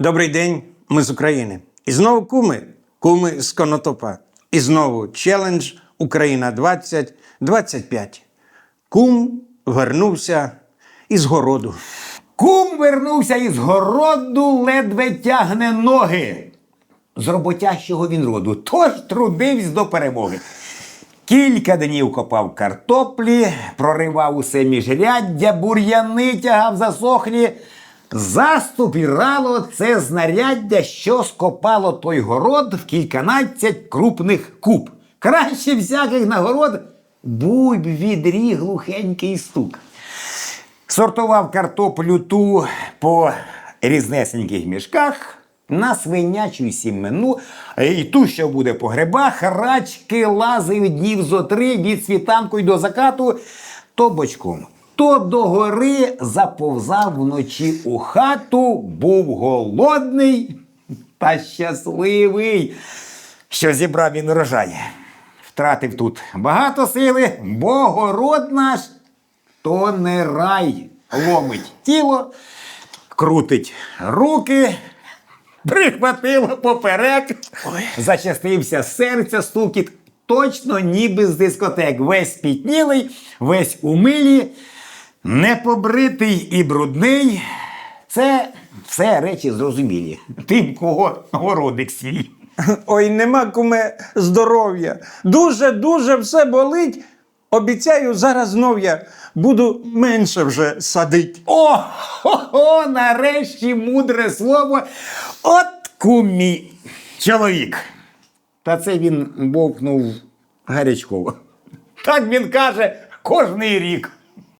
Добрий день, ми з України. І знову куми, куми з Конотопа. І знову челендж Україна 2025. Кум вернувся із городу. Кум вернувся із городу, ледве тягне ноги. З роботящого він роду, тож трудився до перемоги. Кілька днів копав картоплі, проривав усе міжряддя, бур'яни тягав засохлі. Заступ і рало це знаряддя, що скопало той город в кільканадцять крупних куб. Краще всяких нагород буй б відрі глухенький стук. Сортував картоплю ту по різнесеньких мішках на свинячу сімену, і ту, що буде по грибах, рачки лазив днів зо три від світанку й до закату, то бочком. То до гори заповзав вночі у хату, був голодний та щасливий, що зібрав він урожай. Втратив тут багато сили, бо город наш то не рай ломить тіло, крутить руки, прихватило поперек, зачастився серця, стукіт. Точно ніби з дискотек. Весь пітнілий, весь у милі, непобритий і брудний. Це все речі зрозумілі. Тим, кого городик свій. Ой, нема куме здоров'я. Дуже-дуже все болить. Обіцяю, зараз знов я буду менше вже садить. О, хо-хо, нарешті мудре слово. От кумі чоловік. Та це він бовкнув гарячково. Так він каже кожний рік.